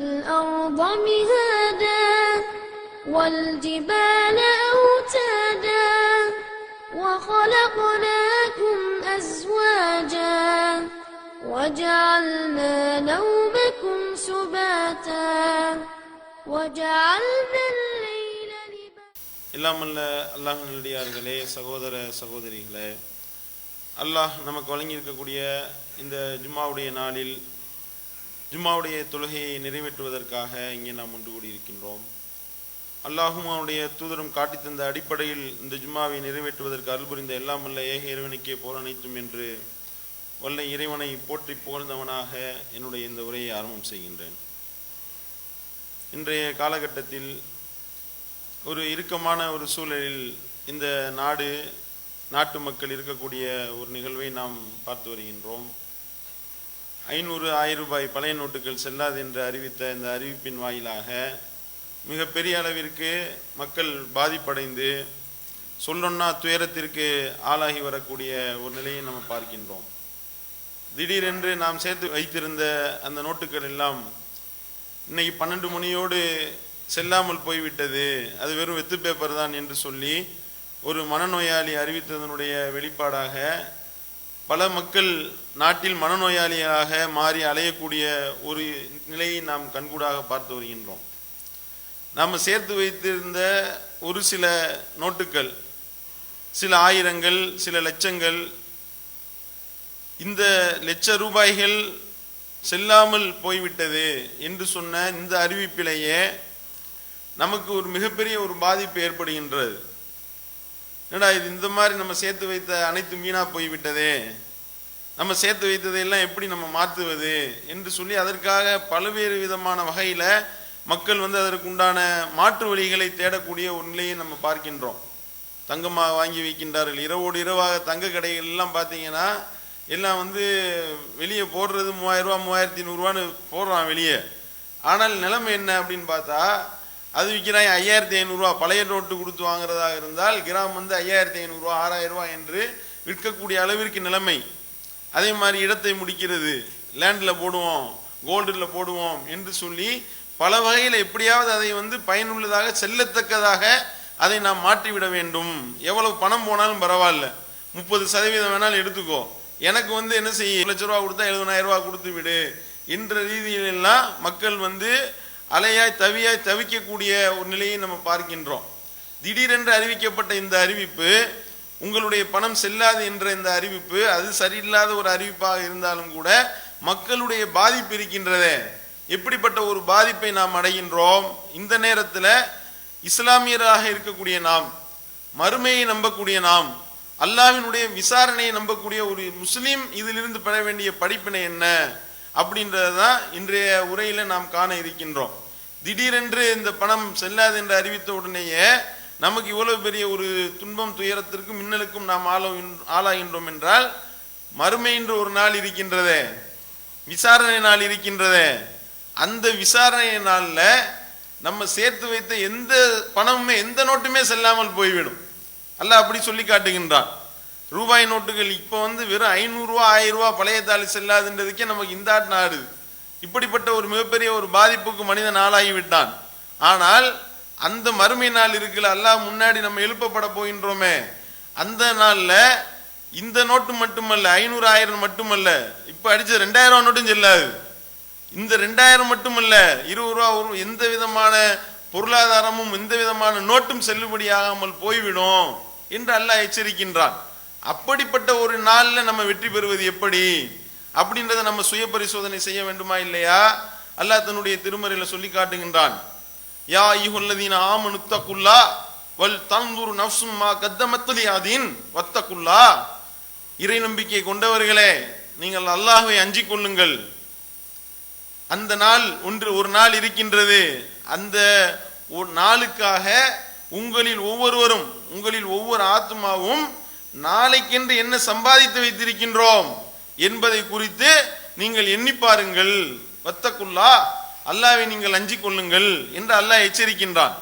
نجعل الأرض مهادا والجبال أوتادا وخلقناكم أزواجا وجعلنا نومكم سباتا وجعلنا الليل لباسا இல்லாமல்ல அல்லாஹ் நல்லடியார்களே சகோதர சகோதரிகளே அல்லாஹ் நமக்கு வழங்கியிருக்கக்கூடிய இந்த ஜும்மாவுடைய நாளில் ஜும்மாவுடைய தொழுகையை நிறைவேற்றுவதற்காக இங்கே நாம் ஒன்று கூடியிருக்கின்றோம். அல்லாஹும் அவனுடைய தூதரும் காட்டித் தந்த அடிப்படையில் இந்த ஜும்மாவை நிறைவேற்றுவதற்கு அருள் புரிந்த எல்லாம் வல்ல ஏக இறைவனுக்கே போர் அனைத்தும் என்று வல்ல இறைவனை போற்றி புகழ்ந்தவனாக என்னுடைய இந்த உரையை ஆரம்பம் செய்கின்றேன். இன்றைய காலகட்டத்தில் ஒரு இறுக்கமான ஒரு சூழலில் இந்த நாடு நாட்டு மக்கள் இருக்கக்கூடிய ஒரு நிகழ்வை நாம் பார்த்து வருகின்றோம். ஐநூறு ஆயிரம் ரூபாய் பழைய நோட்டுகள் செல்லாது என்று அறிவித்த இந்த அறிவிப்பின் வாயிலாக மிகப்பெரிய அளவிற்கு மக்கள் பாதிப்படைந்து சொல்லொன்னா துயரத்திற்கு ஆளாகி வரக்கூடிய ஒரு நிலையை நம்ம பார்க்கின்றோம். திடீரென்று நாம் சேர்த்து வைத்திருந்த அந்த நோட்டுகள் எல்லாம் இன்னைக்கு பன்னெண்டு மணியோடு செல்லாமல் போய்விட்டது. அது வெறும் வெத்து பேப்பர் தான் என்று சொல்லி ஒரு மனநோயாளி அறிவித்ததனுடைய வெளிப்பாடாக பல மக்கள் நாட்டில் மனநோயாளியாக மாறி அலையக்கூடிய ஒரு நிலையை நாம் கண்கூடாக பார்த்து வருகின்றோம். நாம் சேர்த்து வைத்திருந்த ஒரு சில நோட்டுகள் சில ஆயிரங்கள் சில லட்சங்கள் இந்த லட்ச ரூபாய்கள் செல்லாமல் போய்விட்டது என்று சொன்ன இந்த அறிவிப்பிலேயே நமக்கு ஒரு மிகப்பெரிய ஒரு பாதிப்பு ஏற்படுகின்றது. என்னடா இது இந்த மாதிரி நம்ம சேர்த்து வைத்த அனைத்து மீனாக போய்விட்டதே. நம்ம சேர்த்து வைத்ததையெல்லாம் எப்படி நம்ம மாற்றுவது என்று சொல்லி அதற்காக பல்வேறு விதமான வகையில் மக்கள் வந்து அதற்கு உண்டான மாற்று வழிகளை தேடக்கூடிய ஒரு நிலையை நம்ம பார்க்கின்றோம். தங்கமாக வாங்கி வைக்கின்றார்கள். இரவோடு இரவாக தங்க கடைகள் எல்லாம் பார்த்தீங்கன்னா எல்லாம் வந்து வெளியே போடுறது மூவாயிரரூவா மூவாயிரத்தி நூறுரூவான்னு போடுறான் வெளியே. ஆனால் நிலைமை என்ன அப்படின்னு பார்த்தா அது விற்கிறாங்க ஐயாயிரத்தி ஐநூறுரூவா பழைய நோட்டு கொடுத்து வாங்குறதாக இருந்தால் கிராம் வந்து ஐயாயிரத்தி ஐநூறுரூவா ஆறாயிரம் ரூபா என்று விற்கக்கூடிய அளவிற்கு நிலைமை. அதே மாதிரி இடத்தை முடிக்கிறது. லேண்டில் போடுவோம் கோல்டில் போடுவோம் என்று சொல்லி பல வகையில் எப்படியாவது அதை வந்து பயனுள்ளதாக செல்லத்தக்கதாக அதை நாம் மாற்றிவிட வேண்டும். எவ்வளவு பணம் போனாலும் பரவாயில்ல. முப்பது சதவீதம் வேணாலும் எடுத்துக்கோ. எனக்கு வந்து என்ன செய்ய? லட்ச ரூபா கொடுத்தா எழுபதாயிரம் ரூபா கொடுத்து விடு. என்ற ரீதியிலெல்லாம் மக்கள் வந்து அலையாய் தவியாய் தவிக்கக்கூடிய ஒரு நிலையை நம்ம பார்க்கின்றோம். திடீரென்று அறிவிக்கப்பட்ட இந்த அறிவிப்பு உங்களுடைய பணம் செல்லாது என்ற இந்த அறிவிப்பு அது சரியில்லாத ஒரு அறிவிப்பாக இருந்தாலும் கூட மக்களுடைய பாதிப்பு இருக்கின்றதே. எப்படிப்பட்ட ஒரு பாதிப்பை நாம் அடைகின்றோம்? இந்த நேரத்தில் இஸ்லாமியராக இருக்கக்கூடிய நாம் மறுமையை நம்பக்கூடிய நாம் அல்லாவினுடைய விசாரணையை நம்பக்கூடிய ஒரு முஸ்லீம் இதிலிருந்து பெற வேண்டிய படிப்பினை என்ன? அப்படின்றது தான் இன்றைய உரையில் நாம் காண இருக்கின்றோம். திடீரென்று இந்த பணம் செல்லாது என்று அறிவித்த உடனேயே நமக்கு இவ்வளவு பெரிய ஒரு துன்பம் துயரத்திற்கும் மின்னலுக்கும் நாம் ஆளோ ஆளாகின்றோம் என்றால் மறுமை என்று ஒரு நாள் இருக்கின்றதே விசாரணை நாள் இருக்கின்றதே. அந்த விசாரணை நாளில் நம்ம சேர்த்து வைத்த எந்த பணமுமே எந்த நோட்டுமே செல்லாமல் போய்விடும். அல்ல அப்படி சொல்லி காட்டுகின்றான். ரூபாய் நோட்டுகள் இப்போ வந்து வெறும் ஐநூறுரூவா ஆயிரம் ரூபா பழைய தாலி செல்லாதுன்றதுக்கே நமக்கு இந்த நாடு இப்படிப்பட்ட ஒரு மிகப்பெரிய ஒரு பாதிப்புக்கு மனிதன் ஆளாகிவிட்டான். ஆனால் அந்த மறுமை நாள் இருக்குல்ல அல்லாஹ் முன்னாடி நம்ம எழுப்பப்பட போகின்றோமே. அந்த நாளில் இந்த நோட்டு மட்டுமல்ல ஐநூறு ஆயிரம் மட்டுமல்ல இப்போ அடிச்ச ரெண்டாயிரம் நோட்டும் செல்லாது. இந்த ரெண்டாயிரம் மட்டுமல்ல இருபது ரூபா ஒரு எந்த விதமான பொருளாதாரமும் எந்த விதமான நோட்டும் செல்லுபடியாகாமல் போய்விடும் என்று அல்லாஹ் எச்சரிக்கின்றான். அப்படிப்பட்ட ஒரு நாளில் நம்ம வெற்றி பெறுவது எப்படி? அப்படின்றத நம்ம சுய பரிசோதனை செய்ய வேண்டுமா இல்லையா? அல்லாஹ் தன்னுடைய திருமறையில் சொல்லி காட்டுகின்றான். யா ஐயுல்லதீன ஆமனு தக்குல்லா வல் தந்துரு நஃப்சும் மா கத்தமத்தலியாதீன் வத்தக்குல்லா இறை நம்பிக்கை கொண்டவர்களே நீங்கள் அல்லாஹ்வை அஞ்சிக் கொள்ளுங்கள். அந்த நாள் ஒன்று ஒரு நாள் இருக்கின்றது. அந்த ஒரு நாளுக்காக உங்களில் ஒவ்வொருவரும் உங்களில் ஒவ்வொரு ஆத்மாவும் நாளைக்கென்று என்ன சம்பாதித்து வைத்திருக்கின்றோம் என்பதை குறித்து நீங்கள் எண்ணி பாருங்கள். வத்தக்குல்லா அல்லாவை நீங்கள் அஞ்சிக் கொள்ளுங்கள் என்று அல்லாஹ் எச்சரிக்கின்றான்.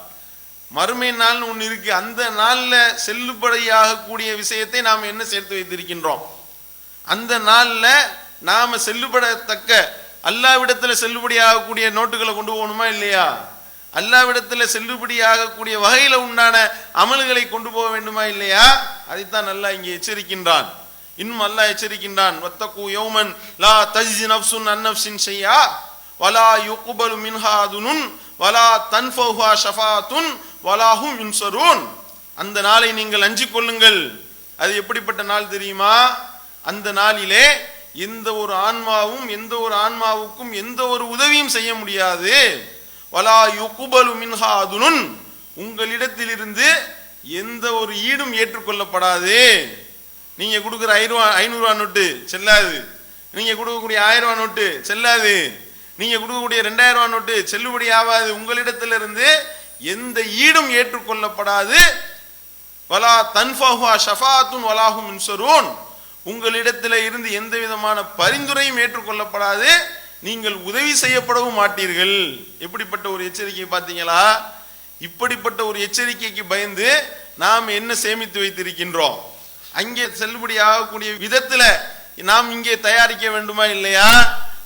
மறுமை நாள்னு ஒன்று இருக்கு. அந்த நாளில் செல்லுபடியாக கூடிய விஷயத்தை நாம் என்ன சேர்த்து வைத்திருக்கின்றோம்? அந்த நாளில் நாம் செல்லுபடத்தக்க அல்லாவிடத்துல செல்லுபடியாகக்கூடிய நோட்டுகளை கொண்டு போகணுமா இல்லையா? அல்லாவிடத்துல செல்லுபடியாகக்கூடிய வகையில் உண்டான அமல்களை கொண்டு போக வேண்டுமா இல்லையா? அதைத்தான் அல்லாஹ் இங்கே எச்சரிக்கின்றான். இன்னும் அல்லாஹ் எச்சரிக்கின்றான். வத்தகு யோமன் லா தஜ்ஸி நப்சுன் அன்னப்சின் செய்யா வலா யுக்பலு மின்ஹா துனுன் வலா தன்ஃபஹா ஷஃபாத்துன் வலாஹும் யுன்சரூன். அந்த நாளை நீங்கள் அஞ்சு கொள்ளுங்கள். அது எப்படிப்பட்ட நாள் தெரியுமா? அந்த நாளிலே எந்த ஒரு ஆன்மாவும் எந்த ஒரு ஆன்மாவுக்கும் எந்த ஒரு உதவியும் செய்ய முடியாது. வலா யுகுபலு மின்ஹா அதுனுன் உங்களிடத்திலிருந்து எந்த ஒரு ஈடும் ஏற்றுக்கொள்ளப்படாது. நீங்க கொடுக்குற ஐநூறுவா ஐநூறுவா நோட்டு செல்லாது. நீங்க கொடுக்கக்கூடிய ஆயிரம் ரூபா நோட்டு செல்லாது. நீங்கள் கொடுக்கக்கூடிய ரெண்டாயிரம் ரூபா நோட்டு செல்லுபடி ஆகாது. உங்களிடத்திலிருந்து எந்த ஈடும் ஏற்றுக்கொள்ளப்படாது. வலா தன்ஃபஹா ஷஃபாத்துன் வலாஹும் மின்சரூன் உங்களிடத்தில் இருந்து எந்த விதமான பரிந்துரையும் ஏற்றுக்கொள்ளப்படாது. நீங்கள் உதவி செய்யப்படவும் மாட்டீர்கள். எப்படிப்பட்ட ஒரு எச்சரிக்கை பார்த்தீங்களா? இப்படிப்பட்ட ஒரு எச்சரிக்கைக்கு பயந்து நாம் என்ன சேமித்து வைத்திருக்கின்றோம்? அங்கே செல்லுபடி ஆகக்கூடிய விதத்தில் நாம் இங்கே தயாரிக்க வேண்டுமா இல்லையா?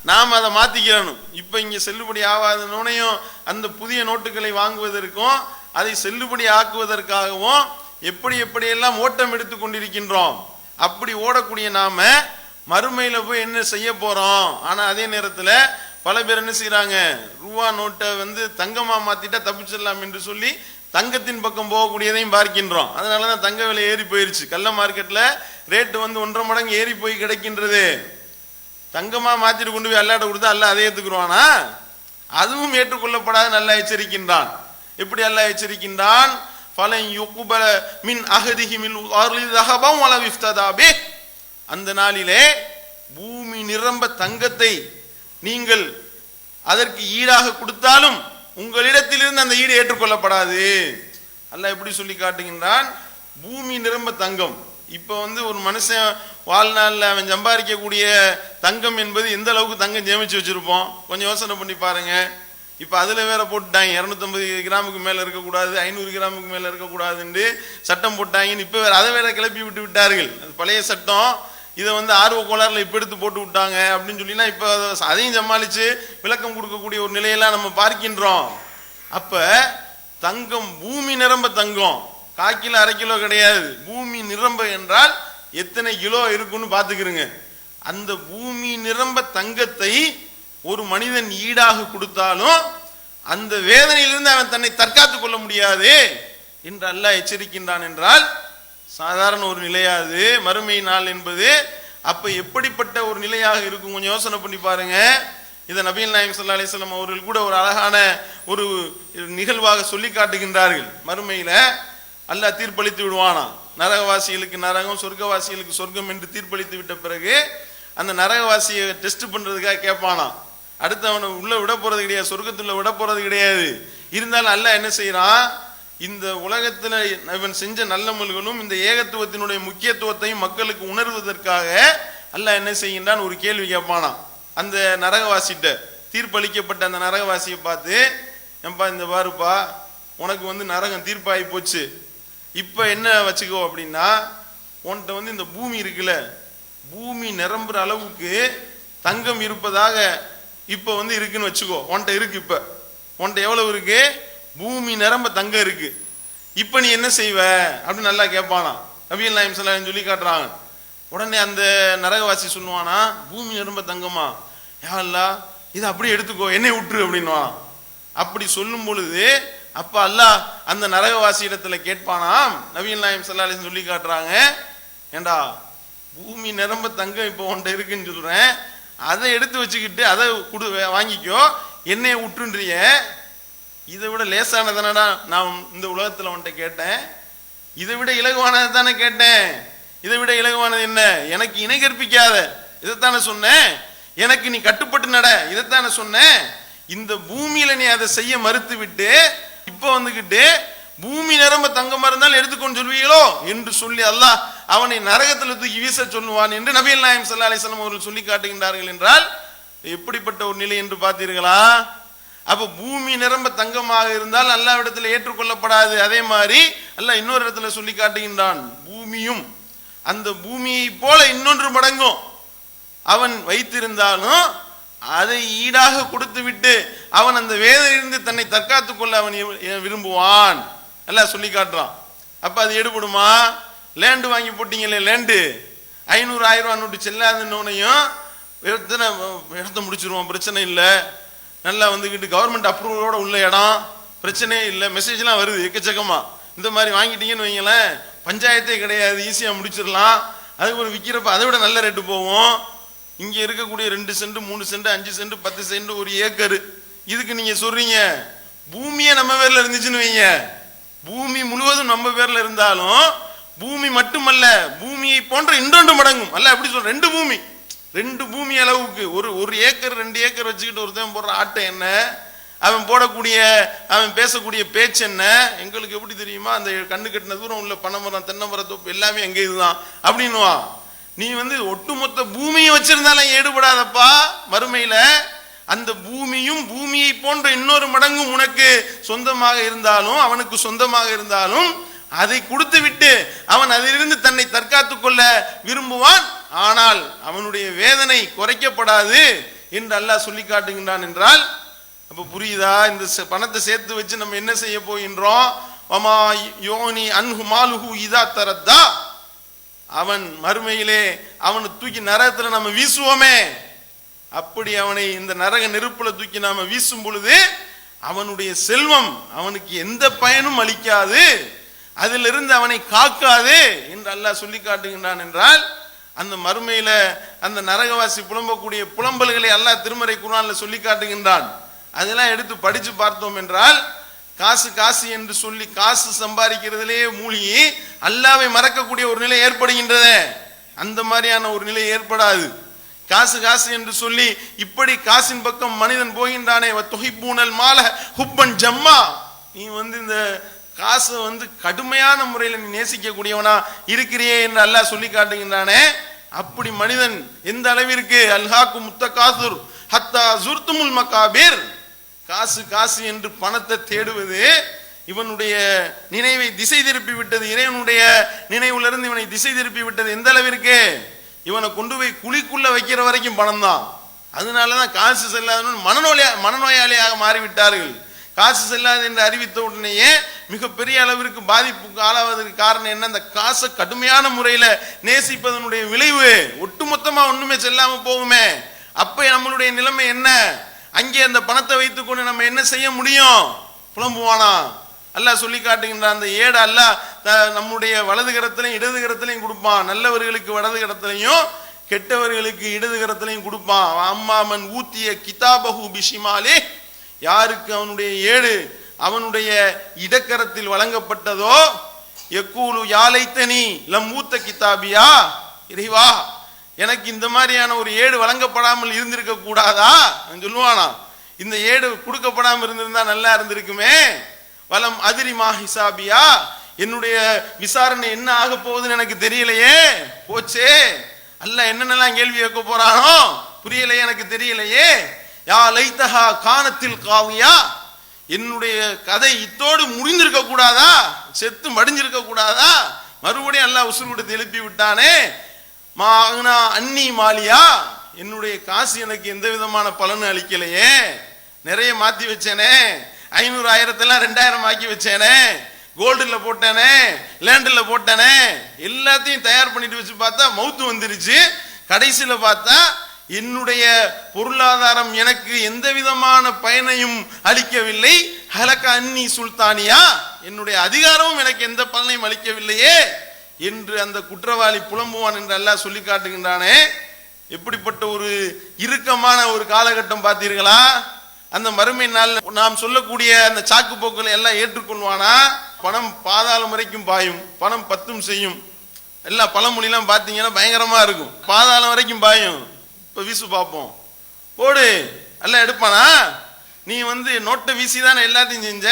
நாம் அதை மாற்றிக்கிறணும் இப்போ இங்கே செல்லுபடி ஆகாத அந்த புதிய நோட்டுகளை வாங்குவதற்கும் அதை செல்லுபடி ஆக்குவதற்காகவும் எப்படி எப்படியெல்லாம் ஓட்டம் எடுத்து கொண்டிருக்கின்றோம். அப்படி ஓடக்கூடிய நாம் மறுமையில் போய் என்ன செய்ய போகிறோம் ஆனால் அதே நேரத்தில் பல பேர் என்ன செய்கிறாங்க ரூபா நோட்டை வந்து தங்கமாக மாற்றிட்டா தப்பிச்சிடலாம் என்று சொல்லி தங்கத்தின் பக்கம் போகக்கூடியதையும் பார்க்கின்றோம். அதனாலதான் தங்க விலை ஏறி போயிருச்சு. கள்ள மார்க்கெட்டில் ரேட்டு வந்து ஒன்றரை மடங்கு ஏறி போய் கிடைக்கின்றது. தங்கமாக மாற்றிட்டு கொண்டு போய் அல்லாட்ட கொடுத்தா அல்ல அதை ஏத்துக்குருவானா? அதுவும் ஏற்றுக்கொள்ளப்படாத நல்லா எச்சரிக்கின்றான். எப்படி அல்லாஹ் எச்சரிக்கின்றான்? ஃபலன் யுக்பல மின் அகதிகி மின் அர்லி தஹபம் வல அந்த நாளிலே பூமி நிரம்ப தங்கத்தை நீங்கள் அதற்கு ஈடாக கொடுத்தாலும் உங்களிடத்திலிருந்து அந்த ஈடு ஏற்றுக்கொள்ளப்படாது. அல்ல எப்படி சொல்லி காட்டுகின்றான்? பூமி நிரம்ப தங்கம். இப்போ வந்து ஒரு மனுஷன் வாழ்நாளில் அவன் சம்பாதிக்கக்கூடிய தங்கம் என்பது எந்த அளவுக்கு தங்கம் சேமித்து வச்சுருப்போம்? கொஞ்சம் யோசனை பண்ணி பாருங்கள் இப்போ அதில் வேற போட்டுட்டாங்க. இரநூத்தம்பது கிராமுக்கு மேலே இருக்கக்கூடாது ஐநூறு கிராமுக்கு மேலே இருக்கக்கூடாதுன்னு சட்டம் போட்டாங்கன்னு இப்போ வேறு அதை வேற கிளப்பி விட்டு விட்டார்கள். அது பழைய சட்டம். இதை வந்து ஆர்வ கோளாறுல இப்போ எடுத்து போட்டு விட்டாங்க அப்படின்னு சொல்லினா இப்போ அதை- அதையும் சமாளித்து விளக்கம் கொடுக்கக்கூடிய ஒரு நிலையெல்லாம் நம்ம பார்க்கின்றோம். அப்போ தங்கம் பூமி நிரம்ப தங்கம். கால் அரை கிலோ கிடையாது. பூமி நிரம்ப என்றால் எத்தனை கிலோ இருக்குன்னு பார்த்துக்கிறங்க அந்த பூமி நிரம்ப தங்கத்தை ஒரு மனிதன் ஈடாக கொடுத்தாலும் அந்த வேதனையிலிருந்து அவன் தன்னை தற்காத்துக் கொள்ள முடியாது என்று அல்லாஹ் எச்சரிக்கின்றான் என்றால் சாதாரண ஒரு நிலையாது. மறுமை நாள் என்பது அப்ப எப்படிப்பட்ட ஒரு நிலையாக இருக்கும்? கொஞ்சம் யோசனை பண்ணி பாருங்க. இதை நபீல் நாயம் சல்லா அலிஸ்லாம் அவர்கள் கூட ஒரு அழகான ஒரு நிகழ்வாக சொல்லி காட்டுகின்றார்கள். மறுமையில அல்ல தீர்ப்பளித்து விடுவானாம் நரகவாசிகளுக்கு நரகம் சொர்க்கவாசிகளுக்கு சொர்க்கம் என்று தீர்ப்பளித்து விட்ட பிறகு அந்த நரகவாசியை டெஸ்ட் பண்றதுக்காக கேட்பானா? அடுத்து அவனை உள்ள விட போறது கிடையாது சொர்க்கத்துள்ள விட போறது கிடையாது. இருந்தாலும் அல்ல என்ன செய்யறான் இந்த உலகத்துல இவன் செஞ்ச நல்லமல்களும் இந்த ஏகத்துவத்தினுடைய முக்கியத்துவத்தையும் மக்களுக்கு உணர்வதற்காக அல்ல என்ன செய்கின்றான்? ஒரு கேள்வி கேட்பானா? அந்த நரகவாசிட்ட தீர்ப்பளிக்கப்பட்ட அந்த நரகவாசியை பார்த்து ஏன்பா இந்த பாருப்பா உனக்கு வந்து நரகம் தீர்ப்பாகி போச்சு. இப்போ என்ன வச்சுக்கோ அப்படின்னா உன்கிட்ட வந்து இந்த பூமி இருக்குல்ல பூமி நிரம்புற அளவுக்கு தங்கம் இருப்பதாக இப்போ வந்து இருக்குன்னு வச்சுக்கோ. உன்கிட்ட இருக்கு இப்போ. உன்கிட்ட எவ்வளவு இருக்கு? பூமி நிரம்ப தங்கம் இருக்கு. இப்போ நீ என்ன செய்வ? அப்படின்னு நல்லா கேட்பானா நபிகள் நாயம் ஸல்லல்லாஹு சொல்லி காட்டுறாங்க. உடனே அந்த நரகவாசி சொல்லுவானா பூமி நிரம்ப தங்கமா? யா இதை அப்படியே எடுத்துக்கோ என்னை விட்டுரு அப்படின்னுவான் அப்படி சொல்லும் பொழுது அப்ப அல்லாஹ் அந்த நரகவாசி இடத்துல கேட்பானாம். நவீன் நாயம் ஸல்லல்லாஹு சொல்லி காட்டுறாங்க. ஏண்டா பூமி நிரம்ப தங்கம் இப்போ உன்கிட்ட இருக்குன்னு சொல்றேன். அதை எடுத்து வச்சுக்கிட்டு அதை கொடு வாங்கிக்கோ. என்னைய விட்டுன்றிய இதை விட லேசானதானடா நான் இந்த உலகத்தில் உன்கிட்ட கேட்டேன். இதை விட இலகுவானது தானே கேட்டேன். இதை விட இலகுவானது என்ன? எனக்கு இணை கற்பிக்காத. இதைத்தானே சொன்னேன். எனக்கு நீ கட்டுப்பட்டு நட. இதைத்தானே சொன்னேன். இந்த பூமியில நீ அதை செய்ய மறுத்து விட்டு இப்போ வந்துக்கிட்டு பூமி நிரம்ப தங்கமா இருந்தாலும் எடுத்துக்கொண்டு சொல்வீங்களோ? என்று சொல்லி அல்லாஹ் அவனை நரகத்தில் தூக்கி வீச சொல்லுவான் என்று நபியல் நாயம் சல்லா அலிஸ்லாம் அவர்கள் சொல்லி காட்டுகின்றார்கள் என்றால் எப்படிப்பட்ட ஒரு நிலை என்று பார்த்தீர்களா? அப்போ பூமி நிரம்ப தங்கமாக இருந்தால் அல்லாவிடத்தில் ஏற்றுக்கொள்ளப்படாது. அதே மாதிரி அல்ல இன்னொரு இடத்துல சொல்லி காட்டுகின்றான் பூமியும் அந்த பூமியை போல இன்னொன்று மடங்கும். அவன் வைத்திருந்தாலும் அதை ஈடாக கொடுத்து விட்டு அவன் அந்த வேதையிலிருந்து தன்னை தற்காத்துக் கொள்ள அவன் விரும்புவான். எல்லாம் சொல்லி காட்டுறான். அப்ப அது எடுபடுமா? லேண்டு வாங்கி போட்டீங்களே லேண்டு ஐநூறு ஆயிரம் ரூபா நோட்டு செல்லாதுன்னொன்னையும் எத்தனை இடத்த முடிச்சிருவோம் பிரச்சனை இல்லை. நல்லா வந்துக்கிட்டு கவர்மெண்ட் அப்ரூவலோட உள்ள இடம். பிரச்சனையே இல்லை. மெசேஜ்லாம் வருது எக்கச்சக்கமா. இந்த மாதிரி வாங்கிட்டீங்கன்னு வைங்களேன். பஞ்சாயத்தே கிடையாது. ஈஸியாக முடிச்சிடலாம். அதுக்கு ஒரு விற்கிறப்ப அதை விட நல்ல ரேட்டு போகும். இங்க இருக்கக்கூடிய ரெண்டு சென்ட் மூணு சென்ட் அஞ்சு சென்ட் பத்து சென்ட் ஒரு ஏக்கர். இதுக்கு நீங்க சொல்றீங்க பூமியே நம்ம பேர்ல இருந்துச்சுன்னு வைங்க. பூமி முழுவதும் நம்ம பேர்ல இருந்தாலும் பூமி மட்டுமல்ல பூமியை போன்ற இன்னொன்று மடங்கும். அல்ல எப்படி சொல்ற ரெண்டு பூமி. ரெண்டு பூமி அளவுக்கு ஒரு ஒரு ஏக்கர் ரெண்டு ஏக்கர் வச்சுக்கிட்டு ஒருத்தன் போடுற ஆட்டை என்ன? அவன் போடக்கூடிய அவன் பேசக்கூடிய பேச்சு என்ன? எங்களுக்கு எப்படி தெரியுமா? அந்த கண்ணு கட்டின தூரம் உள்ள பனைமரம் தென்னை மரம் தோப்பு எல்லாமே எங்க இதுதான். அப்படின்னுவான் நீ வந்து ஒட்டுமொத்த பூமியை வச்சிருந்தாலும் ஈடுபடாதப்பா. வறுமையில அந்த பூமியும் பூமியை போன்ற இன்னொரு மடங்கும் உனக்கு சொந்தமாக இருந்தாலும் அவனுக்கு சொந்தமாக இருந்தாலும் அதை கொடுத்து விட்டு அவன் அதிலிருந்து தன்னை தற்காத்துக் கொள்ள விரும்புவான். ஆனால் அவனுடைய வேதனை குறைக்கப்படாது என்று அல்லாஹ் சொல்லி காட்டுகின்றான் என்றால் அப்ப புரியுதா? இந்த பணத்தை சேர்த்து வச்சு நம்ம என்ன செய்ய போகின்றோம்? அன்ஹு மாலுஹு இதா தரத்தா? அவன் மறுமையிலே அவனை தூக்கி நரகத்தில் நம்ம வீசுவோமே. அப்படி அவனை இந்த நரக நெருப்புல தூக்கி நாம வீசும் பொழுது அவனுடைய செல்வம் அவனுக்கு எந்த பயனும் அளிக்காது. அதிலிருந்து அவனை காக்காது என்று அல்லாஹ் சொல்லி காட்டுகின்றான் என்றால் அந்த மறுமையில அந்த நரகவாசி புலம்பக்கூடிய புலம்பல்களை அல்லாஹ் திருமறை குரான்ல சொல்லி காட்டுகின்றான். அதெல்லாம் எடுத்து படிச்சு பார்த்தோம் என்றால் காசு காசு என்று சொல்லி காசு சம்பாதிக்கிறதுலேயே மூழ்கி அல்லாவை மறக்கக்கூடிய ஒரு நிலை ஏற்படுகின்றதே அந்த மாதிரியான ஒரு நிலை ஏற்படாது. காசு காசு என்று சொல்லி இப்படி காசின் பக்கம் மனிதன் போகின்றானே தொகைப்பூனல் மால ஹுப்பன் ஜம்மா. நீ வந்து இந்த காசை வந்து கடுமையான முறையில் நீ நேசிக்கக்கூடியவனா இருக்கிறியே என்று அல்லாஹ் சொல்லி காட்டுகின்றானே. அப்படி மனிதன் எந்த அளவிற்கு அல்ஹாக்கு முத்த காசுர் ஹத்தா ஜுர்துமுல் மகாபீர். காசு காசு என்று பணத்தை தேடுவது இவனுடைய நினைவை திசை திருப்பி விட்டது. இறைவனுடைய நினைவிலிருந்து இவனை திசை திருப்பி விட்டது. எந்த அளவிற்கு? இவனை கொண்டு போய் குழிக்குள்ள வைக்கிற வரைக்கும் பணம் தான் அதனால தான் காசு செல்லாதவன் மனநோயா மனநோயாளியாக மாறிவிட்டார்கள். காசு செல்லாது என்று அறிவித்த உடனேயே மிகப்பெரிய அளவிற்கு பாதிப்புக்கு ஆளாவதற்கு காரணம் என்ன? அந்த காசை கடுமையான முறையில் நேசிப்பதனுடைய விளைவு. ஒட்டுமொத்தமாக ஒன்றுமே செல்லாமல் போகுமே. அப்போ நம்மளுடைய நிலைமை என்ன? அங்கே அந்த பணத்தை வைத்துக்கொண்டு நம்ம என்ன செய்ய முடியும்? புலம்புவானா? அல்லாஹ் சொல்லி காட்டுகின்ற அந்த ஏடு அல்லாஹ் நம்முடைய வலது கரத்திலையும் இடது கரத்திலையும் கொடுப்பான். நல்லவர்களுக்கு வலது கரத்திலையும் கெட்டவர்களுக்கு இடது கரத்திலையும் கொடுப்பான். அம்மாமன் ஊத்திய கிதாபஹு பிஷிமாலே யாருக்கு அவனுடைய ஏடு அவனுடைய இடக்கரத்தில் வழங்கப்பட்டதோ? எக்கூலு யாழைத்தனி லம் ஊத்த கிதாபியா? இறைவா எனக்கு இந்த மாதிரியான ஒரு ஏடு வழங்கப்படாமல் இருந்திருக்க கூடாதா? சொல்லுவானா இந்த ஏடு கொடுக்கப்படாமல் இருந்திருந்தா நல்லா இருந்திருக்குமே. வலம் அதிரிமா ஹிசாபியா என்னுடைய விசாரணை என்ன ஆக போகுதுன்னு எனக்கு தெரியலையே. போச்சே. அல்ல என்னென்னலாம் கேள்வி கேட்க போறானோ? புரியலையே எனக்கு தெரியலையே. யா லைத்தஹா கானத்தில் காவியா என்னுடைய கதை இத்தோடு முடிந்திருக்க கூடாதா? செத்து மடிஞ்சிருக்க கூடாதா? மறுபடியும் எல்லாம் உசுறு கொடுத்து எழுப்பி விட்டானே. மாகனா அன்னி மாலியா? என்னுடைய காசு எனக்கு எந்த விதமான பலனும் அளிக்கலையே. நிறைய மாத்தி வச்சேனே. ஐநூறு ஆயிரத்தெல்லாம் ரெண்டாயிரம் ஆக்கி வச்சேனே. கோல்டுல போட்டேனே. லேண்டில் போட்டேனே. எல்லாத்தையும் தயார் பண்ணிட்டு வச்சு பார்த்தா மவுத்து வந்துருச்சு. கடைசியில் பார்த்தா என்னுடைய பொருளாதாரம் எனக்கு எந்த விதமான பயனையும் அளிக்கவில்லை. ஹலக அன்னி சுல்தானியா? என்னுடைய அதிகாரமும் எனக்கு எந்த பலனையும் அளிக்கவில்லையே. என்று அந்த குற்றவாளி புலம்புவான் என்று அல்லாஹ் சொல்லி காட்டுகின்றானே. எப்படிப்பட்ட ஒரு இறுக்கமான ஒரு காலகட்டம் பார்த்தீர்களா? அந்த மறுமை நாள் நாம் சொல்லக்கூடிய அந்த சாக்கு போக்களை எல்லாம் ஏற்றுக்கொள்வானா? பணம் பாதாளம் வரைக்கும் பாயும் பணம் பத்தும் செய்யும். எல்லா பழமொழிலாம் பார்த்தீங்கன்னா பயங்கரமா இருக்கும். பாதாளம் வரைக்கும் பாயும். இப்போ வீசு பார்ப்போம். போடு எல்லாம் எடுப்பானா? நீ வந்து நோட்டை வீசி தானே எல்லாத்தையும் செஞ்ச?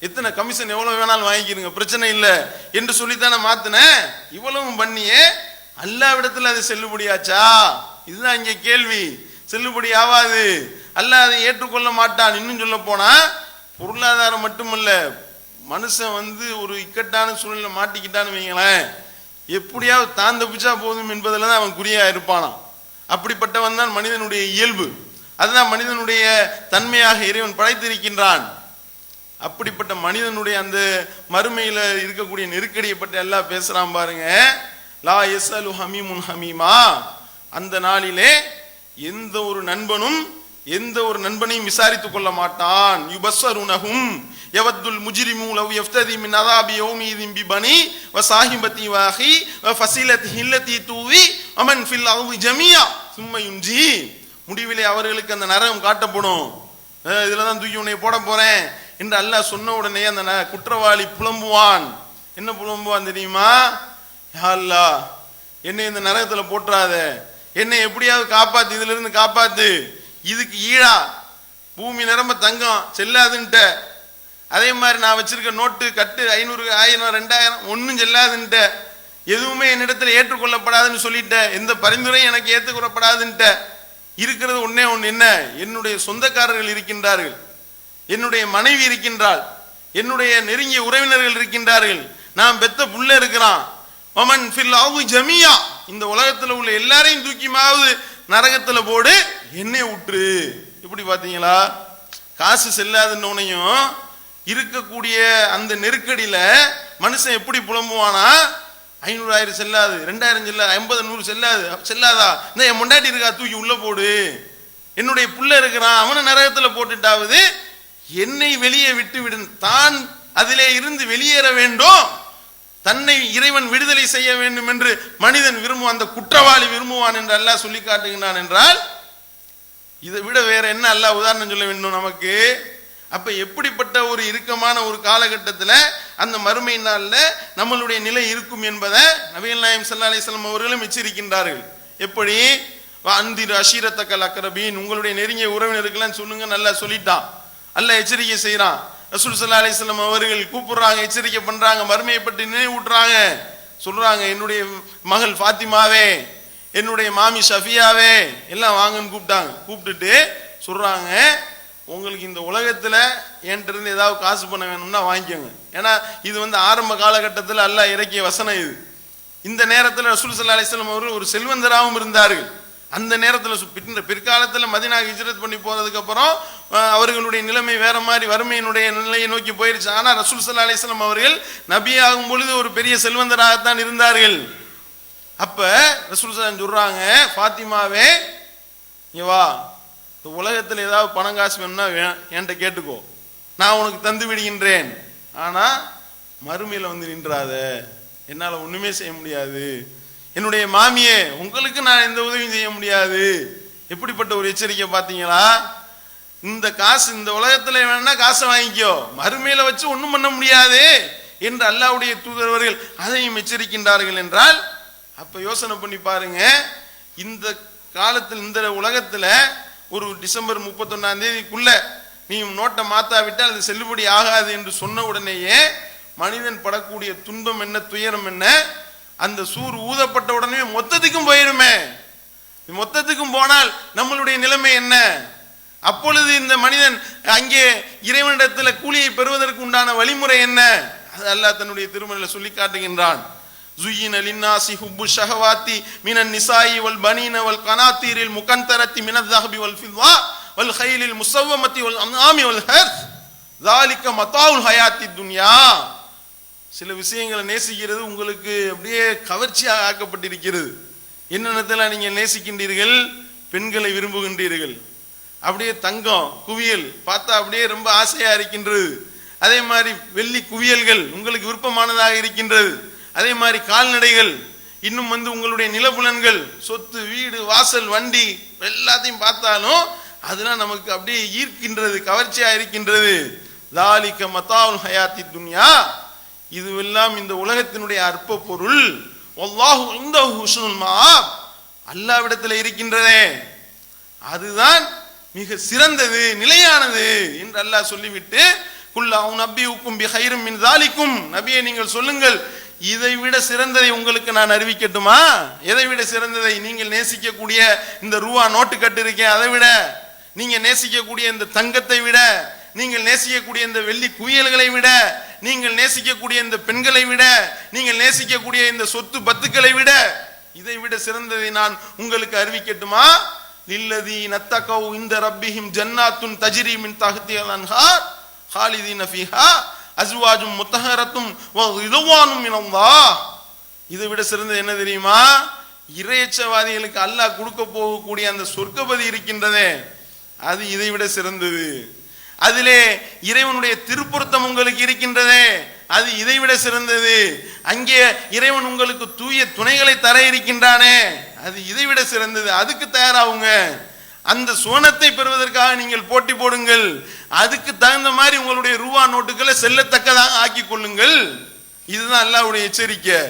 எத்தனை கமிஷன் எவ்வளவு வேணாலும் வாங்கிக்கிறீங்க பிரச்சனை இல்லை என்று சொல்லித்தானே மாத்தினேன் இவ்வளவும் பண்ணியே அல்லாவிடத்தில் அது செல்லுபடியாச்சா? இதுதான் இங்கே கேள்வி. செல்லுபடி ஆகாது. அல்லாஹ் அதை ஏற்றுக்கொள்ள மாட்டான். இன்னும் சொல்ல போனா பொருளாதாரம் மட்டுமல்ல மனுஷன் வந்து ஒரு இக்கட்டான சூழ்நிலை மாட்டிக்கிட்டான்னு வைங்களேன். எப்படியாவது தான் தப்பிச்சா போதும் என்பதில் தான் அவன் குறியா இருப்பானான் அப்படிப்பட்டவன் தான் மனிதனுடைய இயல்பு. அதுதான் மனிதனுடைய தன்மையாக இறைவன் படைத்திருக்கின்றான். அப்படிப்பட்ட மனிதனுடைய அந்த மறுமையில் இருக்கக்கூடிய நெருக்கடியை பற்றி எல்லாம் பேசுகிறான் பாருங்க. லா எஸ் அலு ஹமீமுன் ஹமீமா. அந்த நாளிலே எந்த ஒரு நண்பனும் எந்த ஒரு நண்பனையும் விசாரித்துக் கொள்ள மாட்டான். யுபஸ்ஸருனஹும் யவத்துல் முஜிரிமு லவ் யஃப்ததி மின் அதாபி யௌமீதின் பிபனி வ சாஹிபதி வாஹி வ ஃபஸிலதி ஹில்லதி தூவி அமன் ஃபில் அவு ஜமியா. சும்ம முடிவிலே அவர்களுக்கு அந்த நரகம் காட்டப்படும். இதில் தான் தூக்கி உன்னை போட போகிறேன் என்று அல்லாஹ் சொன்ன உடனே அந்த ந- குற்றவாளி புலம்புவான். என்ன புலம்புவான் தெரியுமா? யா என்னை இந்த நரகத்தில் போட்டுறாத என்னை எப்படியாவது காப்பாத்து இதுல இருந்து காப்பாத்து. இதுக்கு ஈழா பூமி நிரம்ப தங்கம் செல்லாதுன்ட்ட. அதே மாதிரி நான் வச்சிருக்க நோட்டு கட்டு ஐநூறு ஆயிரம் ரெண்டாயிரம் ஒன்றும் செல்லாதுன்ட்ட. எதுவுமே என்னிடத்துல ஏற்றுக்கொள்ளப்படாதுன்னு சொல்லிட்ட. எந்த பரிந்துரையும் எனக்கு ஏற்றுக்கொள்ளப்படாதுன்ட்ட இருக்கிறது ஒன்னே ஒன்று என்ன? என்னுடைய சொந்தக்காரர்கள் இருக்கின்றார்கள். என்னுடைய மனைவி இருக்கின்றாள் என்னுடைய நெருங்கிய உறவினர்கள் இருக்கின்றார்கள் நான் பெத்த புள்ள இருக்கிறான். மமன் ஃபில் ஆகு ஜமியா. இந்த உலகத்தில் உள்ள எல்லாரையும் தூக்கிமாவது நரகத்தில் போடு என்னை விட்டுரு இப்படி பார்த்தீங்களா? காசு செல்லாதுன்னொன்னையும் இருக்கக்கூடிய அந்த நெருக்கடியில் மனுஷன் எப்படி புலம்புவானா? ஐநூறாயிரம் செல்லாது ரெண்டாயிரம் செல்லாது ஐம்பது நூறு செல்லாது செல்லாதா? இந்த என் முண்டாட்டி இருக்கா தூக்கி உள்ளே போடு. என்னுடைய புள்ள இருக்கிறான் அவனை நரகத்தில் போட்டுட்டாவது என்னை வெளியே விட்டுவிடும். தான் அதிலே இருந்து வெளியேற வேண்டும். தன்னை இறைவன் விடுதலை செய்ய வேண்டும் என்று மனிதன் விரும்புவான் அந்த குற்றவாளி விரும்புவான் என்று அல்லாஹ் சொல்லி காட்டுகின்றான் என்றால் இதை விட வேற என்ன அல்லாஹ் உதாரணம் சொல்ல வேண்டும் நமக்கு? அப்ப எப்படிப்பட்ட ஒரு இறுக்கமான ஒரு காலகட்டத்தில் அந்த மறுமை நாளில் நம்மளுடைய நிலை இருக்கும் என்பதை நபிகள் நாயம் சல்லா அலிஸ்லாம் அவர்களும் எச்சரிக்கின்றார்கள். எப்படி? அந்திரு அஷீரத்தக்கல் அக்கரபீன் உங்களுடைய நெருங்கிய உறவினருக்கெல்லாம் சொல்லுங்க நல்லா சொல்லிட்டான். அல்ல எச்சரிக்கை செய்கிறான் ரசூல் சல்லா அலிஸ்லாம் அவர்கள் கூப்பிடுறாங்க எச்சரிக்கை பண்றாங்க மறுமையை பற்றி நினைவூட்டுறாங்க. சொல்றாங்க என்னுடைய மகள் ஃபாத்திமாவே என்னுடைய மாமி ஷஃபியாவே எல்லாம் வாங்கன்னு கூப்பிட்டாங்க. கூப்பிட்டுட்டு சொல்றாங்க உங்களுக்கு இந்த உலகத்தில் என்கிட்ட இருந்து ஏதாவது காசு பண்ண வேணும்னா வாங்கிக்கோங்க. ஏன்னா இது வந்து ஆரம்ப காலகட்டத்தில் அல்ல இறக்கிய வசனம் இது. இந்த நேரத்தில் ரசூல் சல்லா அலிஸ்லாம் அவர்கள் ஒரு செல்வந்தராகவும் இருந்தார்கள். அந்த நேரத்தில் பிற்காலத்தில் மதினா ஹிஜ்ரத் பண்ணி போகிறதுக்கப்புறம் அவர்களுடைய நிலைமை வேறு மாதிரி வறுமையினுடைய நிலையை நோக்கி போயிடுச்சு ஆனால் ரசூல் சல்லா அலிஸ்லாம் அவர்கள் நபியாகும் பொழுது ஒரு பெரிய செல்வந்தராகத்தான் இருந்தார்கள். அப்போ ரசூல் சலாம் சொல்கிறாங்க ஃபாத்திமாவே இங்க வா. இந்த உலகத்தில் ஏதாவது பணம் காசு வேணும்னா வே- என்கிட்ட கேட்டுக்கோ. நான் உனக்கு தந்து விடுகின்றேன். ஆனால் மறுமையில் வந்து நின்றாத. என்னால் ஒன்றுமே செய்ய முடியாது. என்னுடைய மாமியே உங்களுக்கு நான் எந்த உதவியும் செய்ய முடியாது. எப்படிப்பட்ட ஒரு எச்சரிக்கை பார்த்தீங்களா? இந்த காசு இந்த உலகத்தில் வேணா காசை வாங்கிக்கோ. மறுமையில வச்சு ஒன்றும் பண்ண முடியாது என்று அல்லாவுடைய தூதரவர்கள் அதையும் எச்சரிக்கின்றார்கள் என்றால் அப்போ யோசனை பண்ணி பாருங்க. இந்த காலத்தில் இந்த உலகத்தில் ஒரு டிசம்பர் முப்பத்தொன்னாம் தேதிக்குள்ள நீ நோட்டை மாத்தாவிட்டால் அது செல்லுபடி ஆகாது என்று சொன்ன உடனேயே மனிதன் படக்கூடிய துன்பம் என்ன துயரம் என்ன? அந்த சூர் ஊதப்பட்ட உடனே மொத்தத்துக்கும் போயிருமே மொத்தத்துக்கும் போனால் நம்மளுடைய நிலைமை என்ன அப்பொழுது இந்த மனிதன் அங்கே இறைவனிடத்தில் கூலியை பெறுவதற்கு உண்டான வழிமுறை என்ன அது அல்லாஹ் தன்னுடைய திருமணில சொல்லி காட்டுகின்றான் زين للناس حب الشهوات من النساء والبنين والقناطير المقنطرة من الذهب والفضة والخيل المسومة والأنعام والحرث ذلك متاع الحياة الدنيا சில விஷயங்களை நேசிக்கிறது உங்களுக்கு அப்படியே கவர்ச்சியாக ஆக்கப்பட்டிருக்கிறது. என்னென்னத்தில் நீங்கள் நேசிக்கின்றீர்கள்? பெண்களை விரும்புகின்றீர்கள். அப்படியே தங்கம் குவியல் பார்த்தா அப்படியே ரொம்ப ஆசையாக இருக்கின்றது. அதே மாதிரி வெள்ளி குவியல்கள் உங்களுக்கு விருப்பமானதாக இருக்கின்றது. அதே மாதிரி கால்நடைகள் இன்னும் வந்து உங்களுடைய நிலப்புலன்கள் சொத்து வீடு வாசல் வண்டி எல்லாத்தையும் பார்த்தாலும் அதெல்லாம் நமக்கு அப்படியே ஈர்க்கின்றது கவர்ச்சியாக இருக்கின்றது. தாலிக்க மத்தாவுல் ஹயாத்தி துன்யா இதுவெல்லாம் இந்த உலகத்தினுடைய அற்ப பொருள் வல்லாஹு இந்தஹு ஹுஸ்னுல் மஆப் அல்லாவிடத்தில் இருக்கின்றதே. அதுதான் மிக சிறந்தது நிலையானது என்று அல்லாஹ் சொல்லிவிட்டு குல்லாவும் நபி உக்கும் பி ஹைரும் மின் தாலிக்கும் நபியை நீங்கள் சொல்லுங்கள் இதை விட சிறந்ததை உங்களுக்கு நான் அறிவிக்கட்டுமா? எதை விட சிறந்ததை நீங்கள் நேசிக்கக்கூடிய இந்த ரூபா நோட்டு கட்டு இருக்கேன் அதை விட. நீங்கள் நேசிக்கக்கூடிய இந்த தங்கத்தை விட. நீங்கள் நேசிக்கக்கூடிய இந்த வெள்ளி குவியல்களை விட நீங்கள் நேசிக்கக்கூடிய இந்த பெண்களை விட நீங்கள் நேசிக்கக்கூடிய இந்த சொத்து பத்துக்களை விட இதை விட சிறந்ததை நான் உங்களுக்கு அறிவிக்கட்டுமா? இல்லதி நத்தகவு இந்த ரப்பிஹிம் ஜன்னாத்துன் தஜ்ரி மின் தஹ்தியல் அன்ஹார் ஹாலிதீன ஃபீஹா அஸ்வாஜும் முத்தஹரத்தும் வ ரிதுவானும் மினல்லாஹ். இதை விட சிறந்தது என்ன தெரியுமா? இறையச்சவாதிகளுக்கு அல்லாஹ் கொடுக்க போகக்கூடிய அந்த சொர்க்கபதி இருக்கின்றதே அது இதை விட சிறந்தது. அதிலே இறைவனுடைய திருப்பொருத்தம் உங்களுக்கு இருக்கின்றதே. அது இதைவிட சிறந்தது. அங்கே இறைவன் உங்களுக்கு தூய துணைகளை தர இருக்கின்றானே. அது இதைவிட சிறந்தது. அதுக்கு தயாராகுங்க. அந்த சோனத்தை பெறுவதற்காக நீங்கள் போட்டி போடுங்கள். அதுக்கு தகுந்த மாதிரி உங்களுடைய ரூபா நோட்டுகளை செல்லத்தக்கதாக ஆக்கி கொள்ளுங்கள். இதுதான் அல்லாவுடைய எச்சரிக்கை.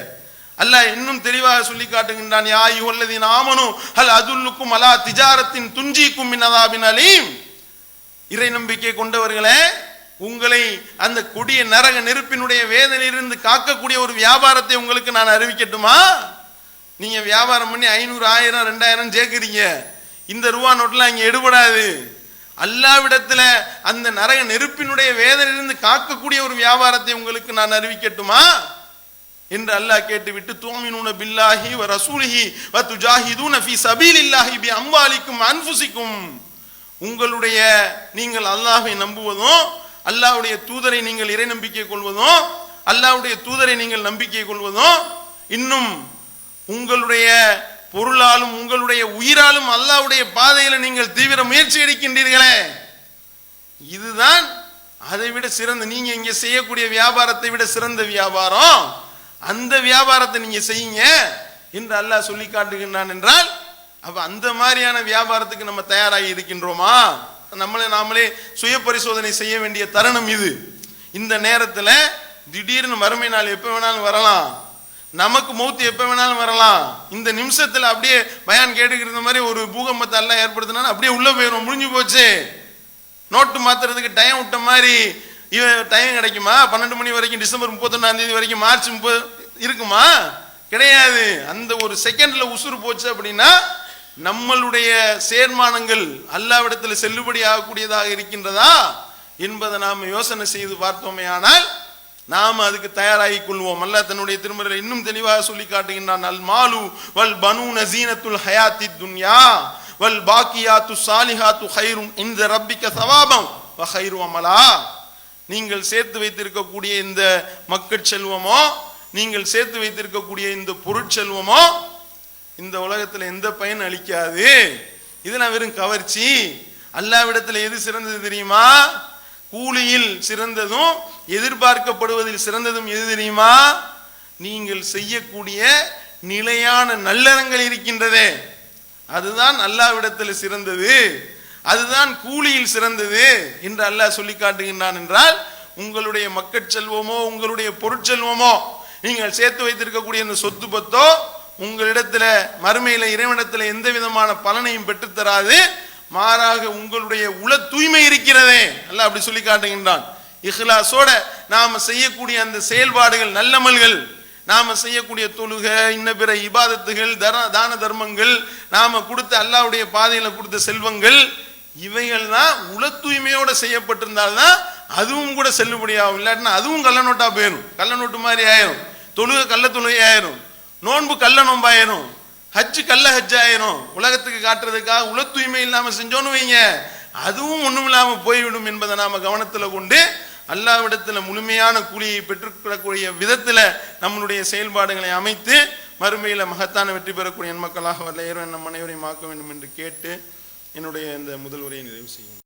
அல்லாஹ் இன்னும் தெளிவாக சொல்லி காட்டுகின்றான் யா அய்யுஹல்லதீன ஆமனும் அல் அதுல்லுக்கும் அலா திஜாரத்தின் துஞ்சிக்கும் மின் அதாபின் அலீம். இறை நம்பிக்கை கொண்டவர்களே உங்களை அந்த கொடிய நரக நெருப்பினுடைய வேதனையிலிருந்து காக்கக்கூடிய ஒரு வியாபாரத்தை உங்களுக்கு நான் அறிவிக்கட்டுமா? நீங்கள் வியாபாரம் பண்ணி ஐநூறு ஆயிரம் ரெண்டாயிரம் சேர்க்குறீங்க. இந்த ரூபா நோட்டெலாம் இங்கே எடுபடாது. அல்லாவிடத்தில் அந்த நரக நெருப்பினுடைய வேதனையிலிருந்து காக்கக்கூடிய ஒரு வியாபாரத்தை உங்களுக்கு நான் அறிவிக்கட்டுமா? என்று அல்லாஹ் கேட்டுவிட்டு தூமினூன பில்லாஹி வ ரசூலிஹி வ துஜாஹிதூன ஃபி சபீலில்லாஹி பி அம்பாலிக்கும் அன்ஃபுசிக்கும். உங்களுடைய நீங்கள் அல்லாஹை நம்புவதும் அல்லாவுடைய தூதரை நீங்கள் இறை நம்பிக்கை கொள்வதும் அல்லாவுடைய தூதரை நீங்கள் நம்பிக்கை கொள்வதும் இன்னும் உங்களுடைய பொருளாலும் உங்களுடைய உயிராலும் அல்லாவுடைய பாதையில் நீங்கள் தீவிர முயற்சி எடுக்கின்றீர்களே. இதுதான் அதை விட சிறந்த நீங்க இங்க செய்யக்கூடிய வியாபாரத்தை விட சிறந்த வியாபாரம். அந்த வியாபாரத்தை நீங்க செய்யுங்க என்று அல்லாஹ் சொல்லி காட்டுகின்றான் என்றால் அப்ப அந்த மாதிரியான வியாபாரத்துக்கு நம்ம தயாராகி இருக்கின்றோமா? நம்மளே நாமளே சுய பரிசோதனை செய்ய வேண்டிய தருணம் இது. இந்த நேரத்தில் திடீர்னு மறுமை நாள் எப்போ வேணாலும் வரலாம். நமக்கு மௌத்து எப்போ வேணாலும் வரலாம். இந்த நிமிஷத்தில் அப்படியே பயான் கேட்டுக்கிற மாதிரி ஒரு பூகம்பத்தை எல்லாம் ஏற்படுத்தினா அப்படியே உள்ளே போயிடும் முடிஞ்சு போச்சு. நோட்டு மாத்துறதுக்கு டைம் விட்ட மாதிரி இவன் டைம் கிடைக்குமா? பன்னெண்டு மணி வரைக்கும் டிசம்பர் முப்பத்தொன்னாம் தேதி வரைக்கும் மார்ச் முப்பது இருக்குமா? கிடையாது. அந்த ஒரு செகண்டில் உசுறு போச்சு அப்படின்னா நம்மளுடைய சேர்மானங்கள் அல்லாவிடத்தில் செல்லுபடி ஆகக்கூடியதாக இருக்கின்றதா என்பதை நாம் யோசனை செய்து பார்த்தோமே ஆனால் நாம் அதுக்கு தயாராகி கொள்வோம். அல்ல தன்னுடைய திருமறையில் இன்னும் தெளிவாக சொல்லி காட்டுகின்றான் அல் மாலு வல் பனு நசீனத்துல் ஹயாத்தி துன்யா வல் பாக்கியாத்து சாலிஹாத்து ஹைரும் இந்த ரப்பிக்க சவாபம் வ ஹைரு அமலா. நீங்கள் சேர்த்து வைத்திருக்கக்கூடிய இந்த மக்கள் செல்வமோ நீங்கள் சேர்த்து வைத்திருக்கக்கூடிய இந்த பொருட்செல்வமோ இந்த உலகத்தில் எந்த பயன் அளிக்காது இதெல்லாம் வெறும் கவர்ச்சி. அல்லாவிடத்தில் எது சிறந்தது தெரியுமா? கூலியில் சிறந்ததும் எதிர்பார்க்கப்படுவதில் சிறந்ததும் எது தெரியுமா? நீங்கள் செய்யக்கூடிய நிலையான நல்லறங்கள் இருக்கின்றதே. அதுதான் அல்லாவிடத்தில் சிறந்தது. அதுதான் கூலியில் சிறந்தது என்று அல்லாஹ் சொல்லி காட்டுகின்றான் என்றால் உங்களுடைய மக்கட் செல்வமோ உங்களுடைய பொருட்செல்வமோ நீங்கள் சேர்த்து வைத்திருக்கக்கூடிய இந்த சொத்து பத்தோ உங்களிடத்துல மறுமையில இறைவனத்தில் எந்த விதமான பலனையும் பெற்றுத்தராது மாறாக உங்களுடைய உள தூய்மை இருக்கிறதே. அல்ல அப்படி சொல்லி காட்டுகின்றான். இஹ்லாஸோட நாம் செய்யக்கூடிய அந்த செயல்பாடுகள் நல்லமல்கள் நாம செய்யக்கூடிய தொழுகை இன்ன பிற இபாதத்துகள் தர தான தர்மங்கள் நாம் கொடுத்த அல்லாவுடைய பாதையில் கொடுத்த செல்வங்கள் இவைகள் தான் உள தூய்மையோட செய்யப்பட்டிருந்தால்தான் அதுவும் கூட செல்லுபடியாகும். இல்லாட்டினா அதுவும் கள்ள நோட்டா போயிடும் கள்ள நோட்டு மாதிரி ஆயிரும். தொழுகை கள்ள தொழுகை ஆயிரும். நோன்பு கள்ள நோம்பாயிரும் ஹஜ்ஜு கள்ள ஹஜ்ஜாயிரும் உலகத்துக்கு காட்டுறதுக்காக உள தூய்மை இல்லாமல் செஞ்சோன்னு வைங்க. அதுவும் ஒன்றும் இல்லாமல் போய்விடும் என்பதை நாம் கவனத்தில் கொண்டு அல்லாவிடத்தில் முழுமையான கூலியை பெற்றுக்கொள்ளக்கூடிய விதத்தில் நம்மளுடைய செயல்பாடுகளை அமைத்து மறுமையில் மகத்தான வெற்றி பெறக்கூடிய மக்களாக வரல இறைவன் நம் அனைவரையும் ஆக்க வேண்டும் என்று கேட்டு என்னுடைய இந்த முதல் உரையை நிறைவு செய்யும்